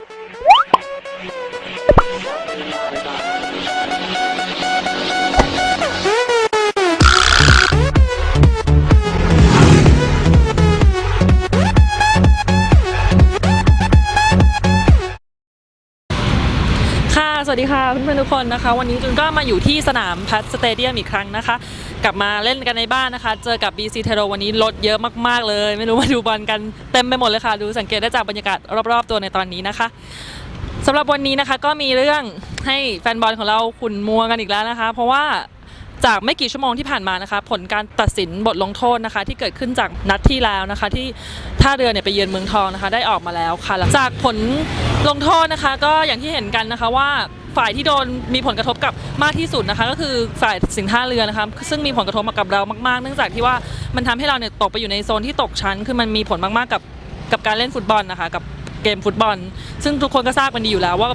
ค่ ค่ะเพื่อนๆทุกคนนะคะ วันนี้จุนก็มาอยู่ที่สนามพัทสเตเดียมอีกครั้งนะคะ กลับมาเล่นกันในบ้านนะคะ เจอกับ BC t e r o วันนี้รถเยอะมากๆเลย ไม่รู้มาดูบอลกันเต็มไปหมดเลยค่ะ ดูสังเกตได้จากบรรยากาศรอบๆตัวในตอนนี้นะคะสำหรับวันนี้นะคะก็มีเรื่องให้แฟนบอลของเราขุนมัวกันอีกแล้วนะคะ เพราะว่าจากไม่กี่ชั่วโมงที่ผ่านมานะคะ ผลการตัดสินบทลงโทษนะคะ ที่เกิดขึ้นจากนัดที่แล้วนะคะ ที่ท่าเรือเนี่ยไปเยือนเมืองทองนะคะ ได้ออกมาแล้วค่ะหลังจากผลลงโทษนะคะ ก็อย่างที่เห็นกันนะคะว่า ฝ่ายที่โดนมีผลกระทบกับมากที่สุดนะคะ ก็คือฝ่ายสินท่าเรือนะคะซึ่งมีผลกระทบมากับเรามากๆ เนื่องจากที่ว่ามันทำให้เราเนี่ยตกไปอยู่ในโซนที่ตกชั้น คือมันมีผลมากๆกับกับการเล่นฟุตบอลนะคะกับเกมฟุตบอล ซึ่งทุกคนก็ทราบกันดีอยู่แล้วว่า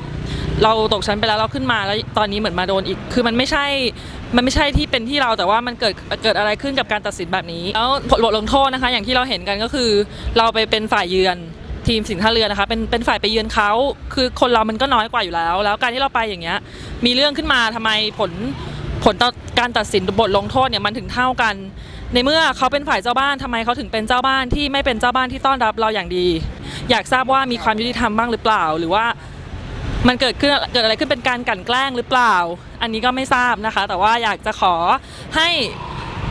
เราตกชั้นไปแล้วเราขึ้นมาแล้วตอนนี้เหมือนมาโดนอีก คือมันไม่ใช่ มันไม่ใช่ที่เป็นที่เราแต่ว่ามันเกิดเกิดอะไรขึ้นกับการตัดสินแบบนี้ แล้วผลบทลงโทษนะคะ อย่างที่เราเห็นกันก็คือ เราไปเป็นฝ่ายเยือน ทีมสิงห์ท่าเรือนะคะเป็นเป็นฝ่ายไปเยือนเขาคือคนเรามันก็น้อยกว่าอยู่แล้ว แล้วการที่เราไปอย่างเงี้ยมีเรื่องขึ้นมาทำไมผลผลต่อการตัดสินบทลงโทษเนี่ยมันถึงเท่ากัน ในเมื่อเขาเป็นฝ่ายเจ้าบ้านทำไมเขาถึงเป็นเจ้าบ้านที่ไม่เป็นเจ้าบ้านที่ต้อนรับเราอย่างดี อยากทราบว่ามีความยุติธรรมบ้างหรือเปล่า หรือว่ามันเกิดขึ้นเกิดอะไรขึ้นเป็นการกลั่นแกล้งหรือเปล่า อันนี้ก็ไม่ทราบนะคะ แต่ว่าอยากจะขอให้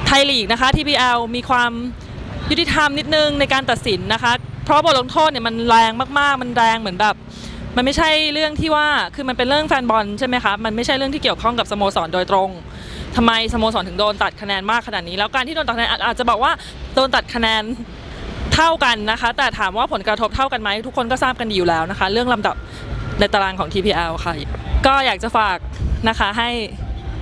ไทยลีกนะคะ TPL มีความยุติธรรมนิดนึงในการตัดสินนะคะ เพราะบทลงโทษเนี่ยมันแรงมากๆ มันแรงเหมือนแบบ มันไม่ใช่เรื่องที่ว่าคือมันเป็นเรื่องแฟนบอลใช่ไหมคะมันไม่ใช่เรื่องที่เกี่ยวข้องกับสโมสรโดยตรงทำไมสโมสรถึงโดนตัดคะแนนมากขนาดนี้ แล้วการที่โดนตัดคะแนนอาจจะบอกว่าโดนตัดคะแนนเท่ากันนะคะ แต่ถามว่าผลกระทบเท่ากันไหมทุกคนก็ทราบกันดีอยู่แล้วนะคะ เรื่องลำดับในตารางของ TPL ค่ะ ก็อยากจะฝากนะคะให้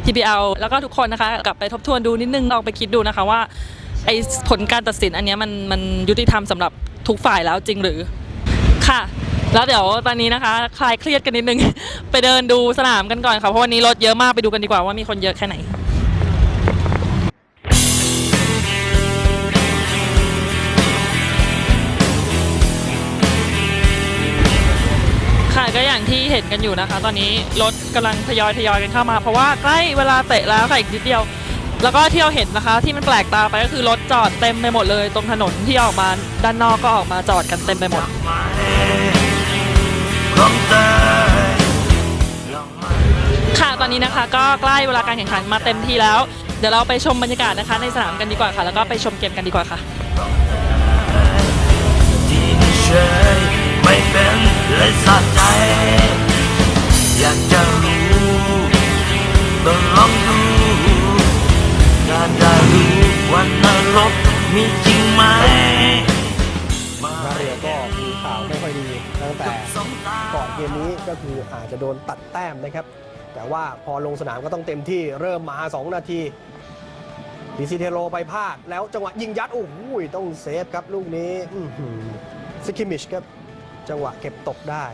TPL แล้วก็ทุกคนนะคะ กลับไปทบทวนดูนิดนึงลองไปคิดดูนะคะว่าไอ้ผลการตัดสินอันนี้มันมันยุติธรรมสำหรับ ทุกฝ่ายแล้วจริงหรือค่ะ แล้วเดี๋ยวตอนนี้นะคะคลายเครียดกันนิดนึง ไปเดินดูสนามกันก่อนค่ะเพราะวันนี้รถเยอะมากไปดูกันดีกว่าว่ามีคนเยอะแค่ไหนค่ะก็อย่างที่เห็นกันอยู่นะคะ ตอนนี้รถกำลังทยอยทยอยกันเข้ามา เพราะว่าใกล้เวลาเตะแล้วค่ะอีกนิดเดียว แล้วก็ที่เราเห็นนะคะที่มันแปลกตาไปก็คือรถจอดเต็มไปหมดเลย ตรงถนนที่ออกมาด้านนอกก็ออกมาจอดกันเต็มไปหมด ค่ะตอนนี้นะคะ ก็ใกล้เวลาการแข่งขันมาเต็มที่แล้ว เดี๋ยวเราไปชมบรรยากาศนะคะ ในสนามกันดีกว่าค่ะ แล้วก็ไปชมเกมกันดีกว่าค่ะที่เฉยไม่เป็นเลยสะใจ อยากจะรู้ต้องลองานรกมีจริงไหมท่าเรือก็มีข่าวไม่ค่อยดีตั้งแต่ก่อนเกมนี้ก็คืออาจจะโดนตัดแต้มนะครับ แต่ว่าพอลงสนามก็ต้องเต็มที่เริ่มมา 2 นาทีดิซิเทโรไปพลาด แล้วจังหวะยิงยัด โอ้โหต้องเซฟครับลูกนี้สกิมิชครับ จังหวะเก็บตกได้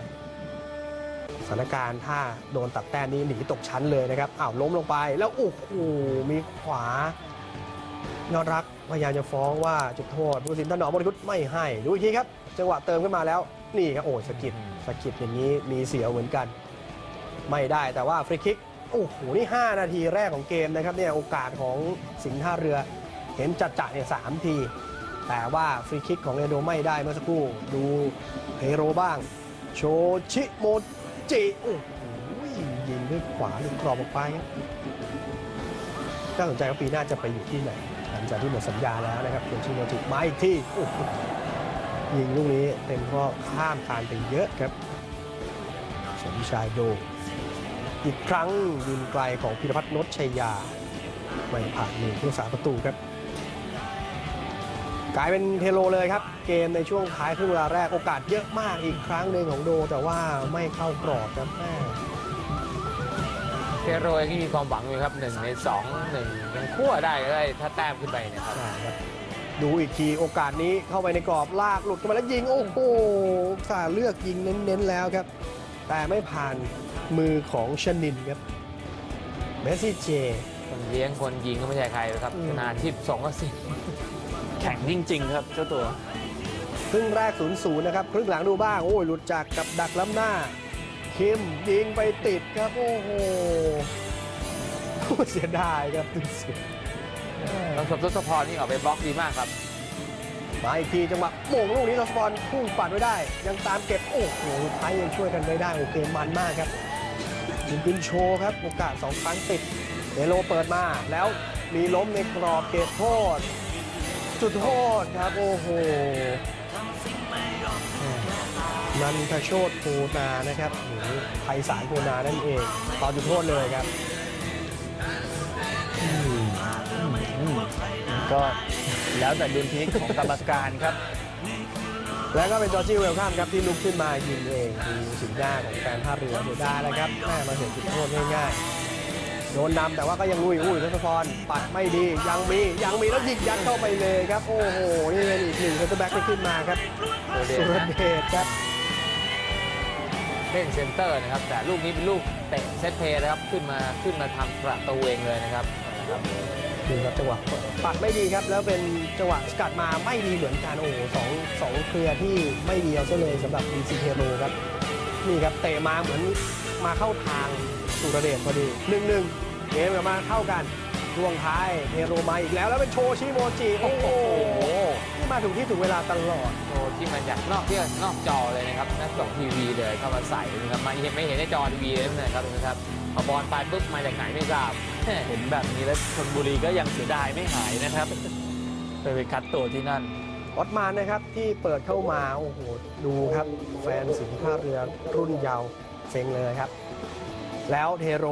สถานการณ์ถ้าโดนตัดแต้มนี้หนีตกชั้นเลยนะครับอ้าวล้มลงไปแล้วโอ้โหมีขวา ยอดรักพยายามจะฟ้องว่าจุดโทษผู้ตัดสินถนอมบริคุตไม่ให้ ดูอีกทีครับ จังหวะเติมขึ้นมาแล้ว นี่ครับโอ้สะกิดสะกิดอย่างนี้มีเสียวเหมือนกัน ไม่ได้แต่ว่าฟรีคิกโอ้โหนี่ 5 นาทีแรกของเกมนะครับเนี่ยโอกาสของสิงห์ท่าเรือ เห็นจัดจ่เนี่ยสามที แต่ว่าฟรีคิกของเรโดไม่ได้เมื่อสักครู่ดูเฮโรบ้าง โชชิโมจิโอ้โหยิงด้วยขวาหลุดกรอบออกไปครับ น่าสนใจว่าปีหน้าจะไปอยู่ที่ไหนหลังจากที่หมดสัญญาแล้วนะครับเคนชิโนจิมาอีกที่ยิงลูกนี้เต็มข้อข้ามคานไปเยอะครับสมชายโด อีกครั้งยิงไกลของพิรพัฒน์นชชัยยา ไม่ผ่านมือผู้สาประตูครับ กลายเป็นเทโลเลยครับ เกมในช่วงท้ายครึ่งเวลาแรกโอกาสเยอะมากอีกครั้งหนึ่งของโด แต่ว่าไม่เข้ากรอบครับแม่ โรยังมีความหวังอยู่ครับหนึ่งในสองหนึ่งยังคั่วได้ก็ได้ถ้าแต้มขึ้นไปเนะครับใช่ครับ ดูอีกทีโอกาสนี้เข้าไปในกรอบลากหลุดกันมาแล้วยิง โอ้โหสาเลือกยิงเน้นๆแล้วครับ แต่ไม่ผ่านมือของชนินครับเมสซี่เจ คนเลี้ยงคนยิงก็ไม่ใช่ใครนะครับอืม ชนาทิพย์สองก็สิบแข็งจริง ๆ ครับเจ้าตัว ครึ่งแรก 0-0 นะครับ ครึ่งหลังดูบ้าง โอ้ย หลุดจากกับดักล้ำหน้า คิมยิงไปติดครับ โอ้โหเสียดายครับติดเสียต้องชมทศพรนี่ออกไปบล็อกดีมากครับมาอีกทีจังหวะโป่งลูกนี้ทศพรพุ่งปัดไว้ได้ ยังตามเก็บ โอ้โหสุดท้ายยังช่วยกันไม่ได้ โอเคมันมากครับยิงปินโชว์ครับ โอกาส2ครั้งติดเดโลเปิดมาแล้วมีล้มในกรอบเขตโทษ จุดโทษครับ โอ้โห นันทโชตโพนานะครับหรือไพศาลโพนานั่นเองตอนจุดโทษเลยครับก็แล้วแต่ดุลพินิจของกรรมการครับ แล้วก็เป็นจอร์จี้เวลคัมครับที่ลุกขึ้นมายิงเองดูสีหน้าของแฟนท่าเรือเสียดายนะครับแม่มาเสียจุดโทษง่ายๆโดนนำแต่ว่าก็ยังลุยอุ้ยทศพรปัดไม่ดียังมียังมีแล้วยิงยัดเข้าไปเลยครับ โอ้โหนี่เป็นอีกหนึ่งเซนเตอร์แบ็กที่ขึ้นมาครับโดดเด่สุนรนะเดชครับ เล่นเซนเตอร์นะครับ แต่ลูกนี้เป็นลูกเตะเซตเพลย์นะครับขึ้นมาขึ้นมาทำประตูเองเลยนะครับนะครับดูครับจังหวะปัดไม่ดีครับ แล้วเป็นจังหวะสกัดมาไม่ดีเหมือนกันโอ้โหสองสองเคลียร์ที่ไม่ดีเอาซะเลยสำหรับดีซีเทโรครับนี่ครับเตะมาเหมือนมาเข้าทางสุรเดชพอดีหนึ่งหนึ่งเกมกลับมาเข้ากันช่วงท้ายเทโรมาอีกแล้วแล้วเป็นโชชิโมจิโอ้โหนี่มาถูกที่ถูกเวลาตลอดโชว์ ที่มาจากนอกเที่นอกจอเลยนะครับนักจอทีวีเลยเข้ามาใส่นะครับมาเห็นไม่เห็นในจอทีวีเลยนะครับนะครับพอบอลไปปุ๊บมาจากไหนไม่ทราบเห็นแบบนี้แล้วชนบุรีก็ยังเสียดายไม่หายนะครับไปไปคัดตัวที่นั่นออตมานนะครับที่เปิดเข้ามาโอ้โหดูครับ แฟนสิงห์ท่าเรือรุ่นเยาว์เซ็งเลยครับ แล้วเทโร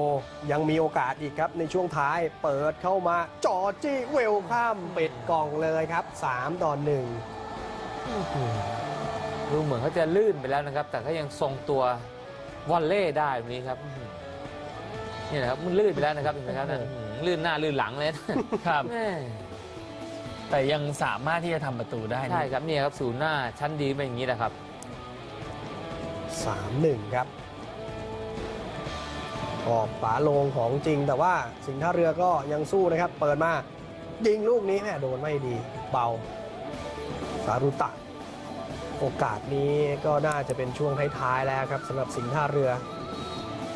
ยังมีโอกาสอีกครับในช่วงท้ายเปิดเข้ามาจอจี้เวลข้ามปิดกล่องเลยครับ 3 ต่อ 1 ดูเหมือนเขาจะลื่นไปแล้วนะครับ แต่ก็ยังทรงตัววอลเล่ได้แบบนี้ครับนี่นะครับมันลื่นไปแล้วนะครับเห็นไหมครับนั่นอื้อหือลื่นหน้าลื่นหลังเลยนะครับ แม่แต่ยังสามารถที่จะทำประตูได้นะใช่ครับเนี่ยครับศูนย์หน้าชั้นดีเป็นอย่างนี้แหละครับ3-1ครับออกฝาโลงของจริง แต่ว่าสิงห์ท่าเรือก็ยังสู้นะครับ เปิดมายิงลูกนี้แม่โดนไม่ดี เบา สารุตะ โอกาสนี้ก็น่าจะเป็นช่วงท้ายๆแล้วครับสำหรับสิงห์ท่าเรือ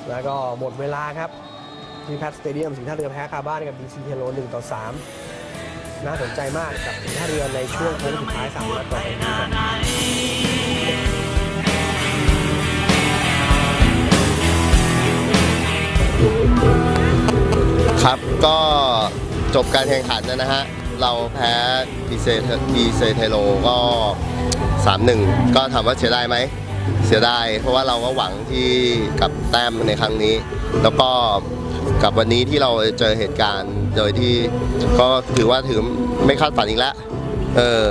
แล้วก็หมดเวลาครับที่แพทสเตเดียมสิงห์ท่าเรือแพ้คาบ้านกับดีซีเทโล1ต่อ3น่าสนใจมากกับสิงห์ท่าเรือในช่วงโค้งสุดท้ายสามนัดต่อไปนี้ครับครับก็จบการแข่งขันนะฮะ เราแพ้ดีเซดีเซเทโลก็ 3-1 ก็ถามว่าเสียดายไหม เสียดาย เพราะว่าเราก็หวังที่กับแต้มในครั้งนี้ แล้วก็กับวันนี้ที่เราเจอเหตุการณ์โดยที่ก็ถือว่าถือไม่คาดฝันอีกแล้วเออ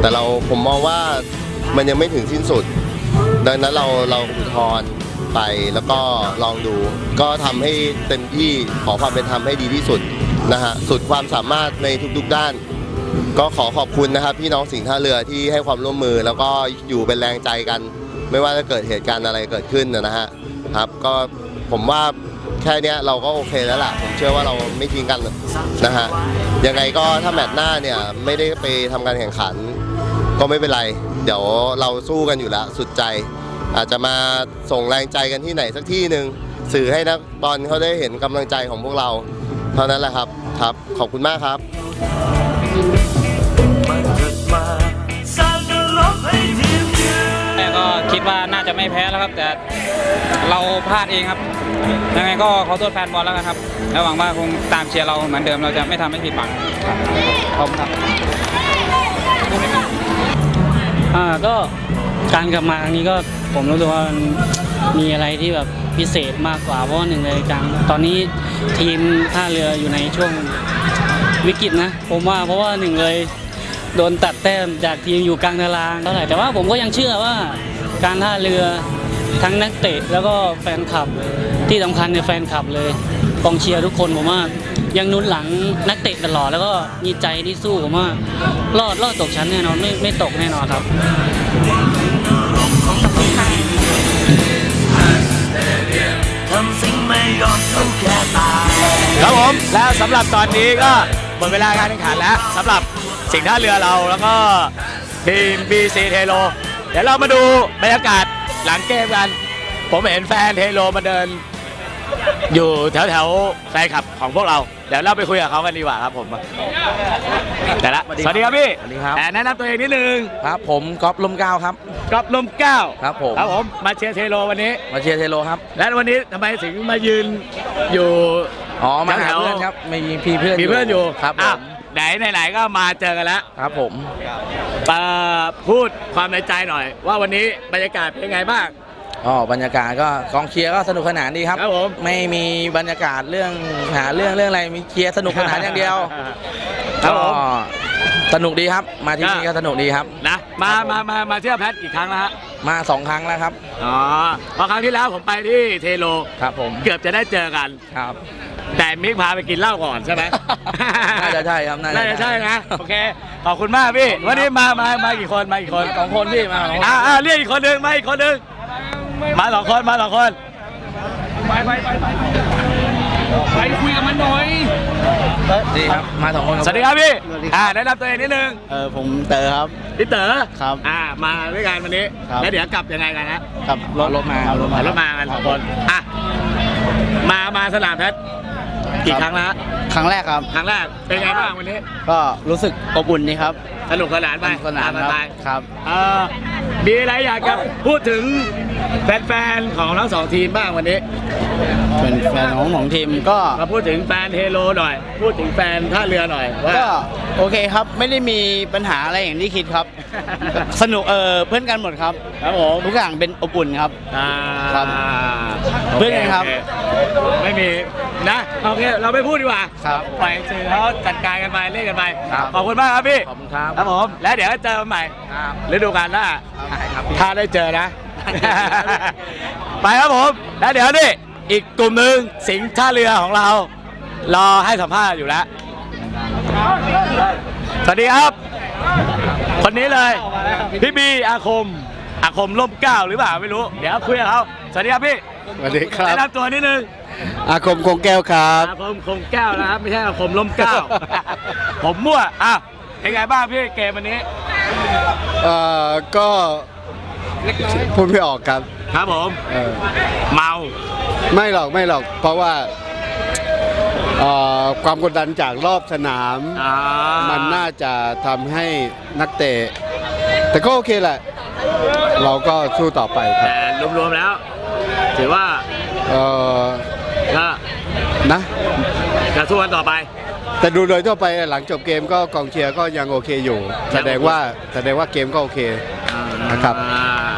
แต่เราผมมองว่ามันยังไม่ถึงสิ้นสุด ดังนั้นเราเราอุทธรณ์ไปแล้วก็ลองดู ก็ทำให้เต็มที่ขอความเป็นธรรมให้ดีที่สุด นะฮะสุดความสามารถในทุกๆด้าน ก็ขอขอบคุณนะครับ พี่น้องสิงห์ท่าเรือที่ให้ความร่วมมือแล้วก็อยู่เป็นแรงใจกัน ไม่ว่าจะเกิดเหตุการณ์อะไรเกิดขึ้นนะฮะครับ ก็ผมว่าแค่นี้เราก็โอเคแล้วล่ะ ผมเชื่อว่าเราไม่ทิ้งกันนะฮะยังไงก็ถ้าแมตช์หน้าเนี่ยไม่ได้ไปทำการแข่งขัน ก็ไม่เป็นไร เดี๋ยวเราสู้กันอยู่แล้วสุดใจ อาจจะมาส่งแรงใจกันที่ไหนสักที่หนึ่งสื่อให้นักบอลเขาได้เห็นกำลังใจของพวกเรา เท่านั้นแหละครับ ครับ ขอบคุณมากครับแม่ก็คิดว่าน่าจะไม่แพ้แล้วครับ แต่เราพลาดเองครับ ยังไงก็ขอโทษแฟนบอลแล้วกันครับแล้วหวังว่าคงตามเชียร์เราเหมือนเดิมเราจะไม่ทำให้ผิดหวังครับขอบคุณครับ อ่าก็ การกลับมาครั้งนี้ก็ผมรู้สึกว่ามันมีอะไรที่แบบพิเศษมากกว่าเพราะว่าหนึ่งเลยการตอนนี้ทีมท่าเรืออยู่ในช่วงวิกฤตนะ ผมว่าเพราะว่าหนึ่งเลยโดนตัดแต้มจากทีมอยู่กลางตารางเท่าไหร่แต่ว่าผมก็ยังเชื่อว่าการท่าเรือทั้งนักเตะแล้วก็แฟนคลับที่สำคัญในยแฟนคลับเลยกองเชียร์ทุกคนผมว่ายังนุนหลังนักเตะตลอดแล้วก็มีใจที่สู้ผมว่ารอดรอดตกชั้นแน่นอนไม่ไม่ตกแน่นอนครับ ครับผมแล้วสำหรับตอนนี้ก็หมดเวลาการแข่งขันแล้วสำหรับสิ่งห์ท่าเรือเราแล้วก็ทีม BC เทโลเดี๋ยวเรามาดูบรรยากาศหลังเกมกัน ผมเห็นแฟนเทโลมาเดิน อยู่แถวแถวๆแฟนคลับของพวกเรา เดี๋ยวเราไปคุยกับเขากันดีกว่าครับผม แต่ละ สวัสดีครับพี่สวัสดีครับ แต่แนะนำตัวเองนิดนึงครับ ผมก๊อฟลมเกล้าครับกอบลมเกล้าครับผมครับผมมาเชียร์เทโลวันนี้ มาเชียร์เทโลครับ และวันนี้ทำไมถึงมายืนอยู่อ๋อมาหาแถวๆเพื่อนครับมีพี่เพื่อนมีเพื่อนอยู่ครับผอ้าวมไหนไหนๆก็มาเจอกันแล้วครับผมเอ่อพูดความในใจหน่อย ว่าวันนี้บรรยากาศเป็นไงบ้าง อ๋อบรรยากาศก็กองเชียร์ก็สนุกสนานดีครับครับผม ไม่มีบรรยากาศเรื่องหาเรื่องเรื่องอะไรมีเชียร์สนุกสนานอย่างเดียวครับก็ผม สนุกดีครับ มาที่นี่ก็ก็สนุกดีครับ นะมามามามาเที่ยวแพทกี่ครั้งแล้วฮะมาสองครั้งแล้วครับ อ๋อเพราะครั้งที่แล้วผมไปที่เทโล ครับผมเกือบจะได้เจอกัน ครับ แต่มิกพาไปกินเหล้าก่อนใช่ไหม น่าจะใช่ครับน่าจะน่าจะใช่ใช่นะ โอเค ขอบคุณมากพี่ วันนี้มามามากี่คนมากี่คนสองคนพี่มาสองคน อ่าอ่าเรียกอีกคนหนึ่งมาอีกคนหนึ่ง มาสองคนมาสองคนดีครับมาสองคนสวัสดีครับพี่อ่าแนะนำตัวเองนิดนึงเออผมเต๋อครับพี่เต๋อครับอ่ามาด้วยกันวันนี้ครับแล้วเดี๋ยวกลับยังไงกันนะขับรถรถมาขับรถมาขับรถมากันสองคนอะมามาสนามแพทกี่ครั้งแล้วฮะครั้งแรกครับ ครั้งแรก เป็นไงบ้างวันนี้ ก็รู้สึกอบอุ่นดีครับ สนุกสนานไปสนุกสนานตมครับไปครับ เอ่อมีอะไรอยากจะพูดถึง แฟนๆของทั้งสองทีมบ้างวันนี้เป็นแฟนของของทีมก็มาพูดถึงแฟนเทโลหน่อย พูดถึงแฟนท่าเรือหน่อยว่าก็โอเคครับไม่ได้มีปัญหาอะไรอย่างที่คิดครับ สนุกเออเพื่อนกันหมดครับครับผมทุกอย่างเป็นอบอุ่นครับอ่าครับโเพื่อนกันครับโอเไม่มีนะโอเคเราไม่พูดดีกว่าครับปล่อยสื่อเขาจัดการกันไปเล่นกันไปครับขอบคุณมากครับพี่ขอบคุณครับครับผมแล้วเดี๋ยวเจอกันใหม่ครับฤดูกาลหน้าครับถ้าได้เจอนะ ไปครับผม แล้วเดี๋ยวนี่อีกกลุ่มหนึ่งสิงห์ท่าเรือของเรา รอให้สัมภาษณ์อยู่แล้ว สวัสดีครับ คนนี้เลย พี่บีอาคม อาคมร่มเกล้าหรือเปล่าไม่รู้ เดี๋ยวคุยกับเขาสวัสดีครับพี่สวัสดีครับ แนะนำตัวนิดนึง อาคมคงแก้วครับ อาคมคงแก้วนะครับ ไม่ใช่อาคมร่มเกล้า ผมมั่วอะเป็นไงบ้างพี่เกมวันนี้ เอ่อ ก็ พูดไม่ออกครับครับผม เออเมา ไม่หรอกไม่หรอก เพราะว่าเอ่อความกดดันจากรอบสนาม อ่ามันน่าจะทำให้นักเตะ แต่ก็โอเคแหละ เราก็สู้ต่อไปครับแต่รวมๆแล้ว ถือว่าเออก็นะ จะสู้กันต่อไป แต่ดูโดยทั่วไปหลังจบเกมก็กองเชียร์ก็ยังโอเคอยู่ แสดงว่าแสดงว่าเกมก็โอเค นะครับ อ่าอะ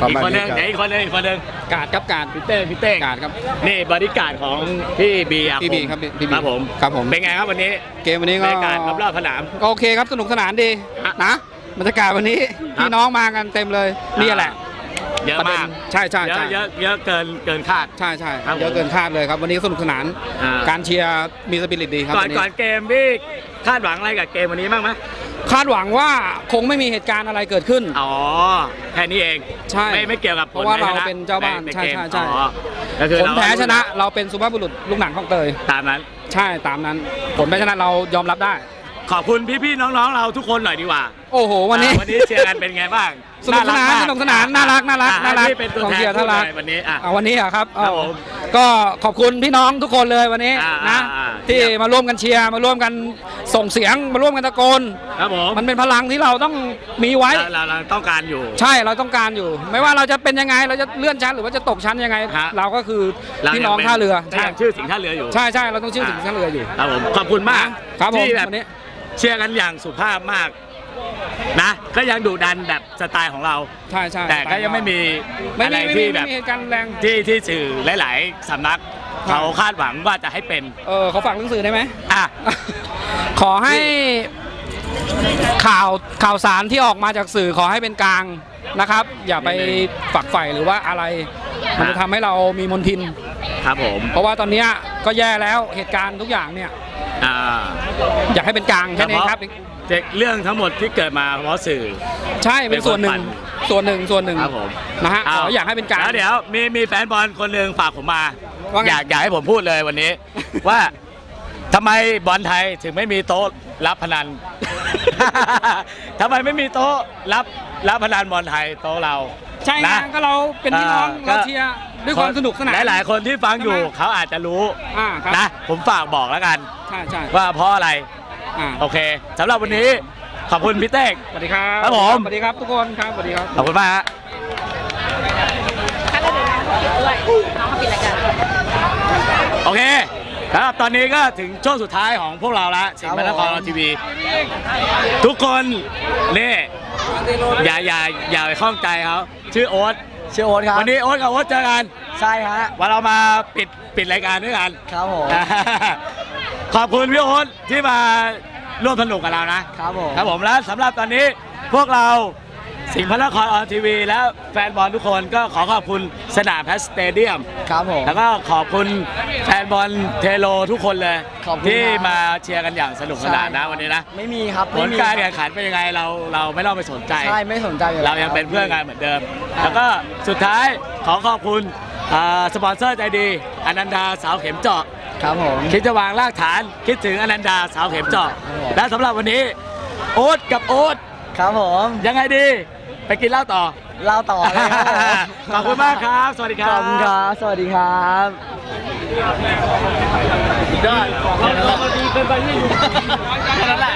ประอีกมาณคนหนึงนี้ครับเดี๋ยวอีกคนหนึงอีกคนหนึงกาดครับกาด พี่เต้พี่เต้กาดครับนี่บริการดของพี่บีอาพี่บีครับพี่พี่บีครับผมครับผม เป็นไงครับวันนี้เกมวันนี้บก็รรยากาศรอบๆสนาม ก็โอเคครับสนุกสนานดีฮะนะบรรยากาศวันนี้ครับ พี่น้องมากันเต็มเลยนี่แหละเยอะประเด็นมากใช่ใช่เยใช่อะเยอะเยอะเกินเกินคาด ใช่ใช่ครับผมเยอะเกินคาดเลยครับ วันนี้สนุกสนาน อ่า การเชียร์มีสปิริตดีครับก่อนวันนี้ก่อนเกมพี่คาดหวังอะไรกับเกมวันนี้บ้างไหม คาดหวังว่าคงไม่มีเหตุการณ์อะไรเกิดขึ้น อ๋อ แค่นี้เองใช่ ไม่ไม่เกี่ยวกับผลเพราะว่าเราแพ้ชะเป็นเจ้าบ้านในใช่เกมใช่ใช่อ๋อก็คือผลเราแพ้ชนะเราเป็นสุภาพบุรุษลูกหนังของเตย ตามนั้น ใช่ตามนั้น ผลแพ้ชนะเรายอมรับได้ ขอบคุณพี่ๆน้องๆเราทุกคนหน่อยดีกว่าโอ้โหวันนี้ อ่าวันนี้เชียร์กันเป็นไงบ้าง สนุกสนานรัมสนุกสนานน่ารักน่ารักอะน่ารักให้พี่เป็นตัวกองแทนเชียร์พูดน่ารักหน่อยวันนี้อะอ่าวันนี้เหรอครับครับอ๋อผมก็ขอบคุณพี่น้องทุกคนเลยวันนี้อ่านะอ่าที่มาร่วมกันเชียร์มาร่วมกันส่งเสียงมาร่วมกันตะโกนครับผมมันเป็นพลังที่เราต้องมีไว้เราเราเราต้องการอยู่ ใช่เราต้องการอยู่ ไม่ว่าเราจะเป็นยังไงเราจะเลื่อนชั้นหรือว่าจะตกชั้นยังไงฮะเราก็คือเราพี่น้องยัป็ท่าเรือก็ใช่ยังชื่อสิงห์ท่าเรืออยู่ใช่ใช่เราต้องชื่อถึงท่าเรืออยู่ครับผมขอบคุณมากครับผมที่แบบวันนี้เชียร์กันอย่างสุภาพมาก นะก็ยังดุดันแบบสไตล์ของเรา ใช่ใช่แต่ก็ยังไม่มีไม่อะไรมีไม่มีที่แบไม่บมีเหตุการณ์รุนแรง ที่ที่สื่อหลาย ๆสำนักครับ เขาคาดหวังว่าจะให้เป็นเออเขาฝากหนังสือได้ไหม อะ ขอให้ข่าวข่าวสารที่ออกมาจากสื่อขอให้เป็นกลางนะครับ อย่าไปฝักใฝ่หรือว่าอะไร มันจะทำให้เรามีมนทิน ครับผมเพราะว่าตอนเนี้ยก็แย่แล้วเหตุการณ์ทุกอย่างเนี่ย อ่า อยากให้เป็นกลางแค่นี้ครับ เรื่องทั้งหมดที่เกิดมาเพราะสื่อ ใช่เป็นส่วนหนึ่งเป็นคนปั่ส่วนหนึ่งส่วนหนึ่งครับผมนะฮะเขออยากให้เป็นกลางแล้วเดี๋ยวมีมีแฟนบอลคนหนึ่งฝากผมมา ว่าไง อยากอยากให้ผมพูดเลยวันนี้ ว่าทำไมบอลไทยถึงไม่มีโต๊ะรับพนัน ทำไมไม่มีโต๊ะรับรับพนันบอลไทยโต๊ะเรา ใช่ไงนะก็เราเป็นพี่น้องอ่าก็เราเชียร์ด้วยความสนุกสนาน หลาย ๆ คนที่ฟังอยู่ใช่ไหม เขาอาจจะรู้อ่าครับนะผมฝากบอกแล้วกัน ใช่ใช่ว่าเพราะอะไร อ่า โอเคสำหรับวันนี้ขอบคุณพี่เต้ก สวัสดีครับครับผม สวัสดีครับทุกคนครับสวัสดีครับ ขอบคุณมากฮะโอเคครับตอนนี้ก็ถึงช่วงสุดท้ายของพวกเราแล้วสิงห์พระนครทีวี ทุกคนนี่อย่าอย่าอย่าไปข้องใจเขาชื่อโอ๊ตชื่อโอ๊ตครับวันนี้โอ๊ตกับโอ๊ตเจอกัน ใช่ฮะ วันเรามาปิดปิดรายการด้วยกัน ครับผม ขอบคุณพี่โอ๊ตที่มาร่วมสนุกกับเรานะครับผมครับผมแล้วสำหรับตอนนี้พวกเราสิงห์พระนครออนทีวี และแฟนบอลทุกคนก็ขอขอบคุณสนามแพสสเตเดียม ครับผม แล้วก็ขอบคุณแฟนบอลเทโลทุกคนเลย ขอบคุณที่ครับมาเชียร์กันอย่างสนุกสนานนะวันนี้นะไม่มีครับผไม่ลมีการคแข่รับงขันเป็นยังไงเราเราไม่ต้องไปสนใจ ใช่ไม่สนใจอยู่แล้วเรายังเป็นเพื่อนกันเหมือนเดิม แล้วก็สุดท้ายขอขอบคุณอ่าสปอนเซอร์ใจดี อนันดาสาวเข็มเจาะ ครับผม คิดจะวางรากฐานคิดถึงอนันดาสาวเข็มเจาะครับผม และสำหรับวันนี้ โอ๊ตกับโอ๊ตครับผมยังไงดี ไปกินเหล้าต่อ เล่าต่อเลยครับผมขอบคุณมากครับ สวัสดีคขรับอบคุณครับ สวัสดีครับ ได้เราดีเกินไปที่อยู่แค่นั้นแหละ